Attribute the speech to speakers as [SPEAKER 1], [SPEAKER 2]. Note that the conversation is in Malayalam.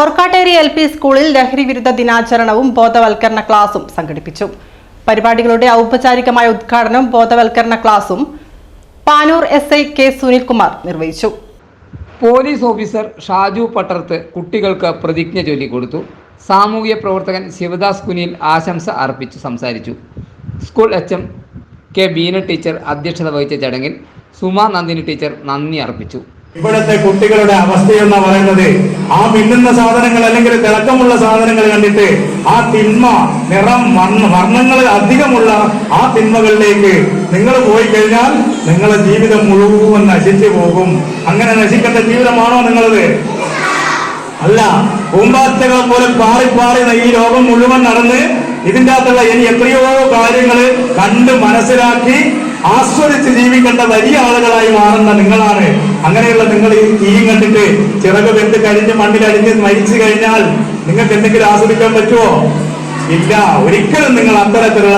[SPEAKER 1] ഓർക്കാട്ടേരി എൽ പി സ്കൂളിൽ ലഹരി വിരുദ്ധ ദിനാചരണവും ബോധവൽക്കരണ ക്ലാസും സംഘടിപ്പിച്ചു. പരിപാടികളുടെ ഔപചാരികമായ ഉദ്ഘാടനം ബോധവൽക്കരണ ക്ലാസും Panoor S I K Sunilkumar നിർവഹിച്ചു.
[SPEAKER 2] പോലീസ് ഓഫീസർ ഷാജു പട്ടർത്ത് കുട്ടികൾക്ക് പ്രതിജ്ഞ ചൊല്ലി കൊടുത്തു. സാമൂഹ്യ പ്രവർത്തകൻ ശിവദാസ് കുനിയിൽ ആശംസ അർപ്പിച്ചു സംസാരിച്ചു. School H M K Beena teacher അധ്യക്ഷത വഹിച്ച ചടങ്ങിൽ സുമ നന്ദിനി ടീച്ചർ നന്ദി അർപ്പിച്ചു.
[SPEAKER 3] ഇവിടുത്തെ കുട്ടികളുടെ അവസ്ഥ എന്ന് പറയുന്നത്. ആ മിന്നുന്ന സാധനങ്ങൾ അല്ലെങ്കിൽ തിളക്കമുള്ള സാധനങ്ങൾ കണ്ടിട്ട് ആ തിന്മ നിറം വർണ വർണങ്ങൾ അധികമുള്ള ആ തിന്മകളിലേക്ക് നിങ്ങൾ പോയി കഴിഞ്ഞാൽ നിങ്ങളുടെ ജീവിതം മുഴുവൻ നശിച്ചു പോകും. അങ്ങനെ നശിക്കേണ്ട ജീവിതമാണോ നിങ്ങളത്? അല്ല. പൂമ്പാറ്റകളെ പോലെ പാറി പാറി ഈ ലോകം മുഴുവൻ നടന്ന് ഇതിന്റെ അകത്തുള്ള ഇനി എത്രയോ കാര്യങ്ങൾ കണ്ട് മനസ്സിലാക്കി ആസ്വദിച്ച് ജീവിക്കേണ്ട വലിയ ആളുകളായി മാറുന്ന നിങ്ങളാണ്. അങ്ങനെയുള്ള നിങ്ങൾ ഈ കണ്ടിട്ട് ചിറക് വെന്ത് കരിഞ്ഞ് മണ്ണിലടിഞ്ഞ് മരിച്ചു കഴിഞ്ഞാൽ നിങ്ങൾക്ക് എന്തെങ്കിലും ആസ്വദിക്കാൻ പറ്റുമോ? ഇല്ല. ഒരിക്കലും നിങ്ങൾ അത്തരത്തിലുള്ള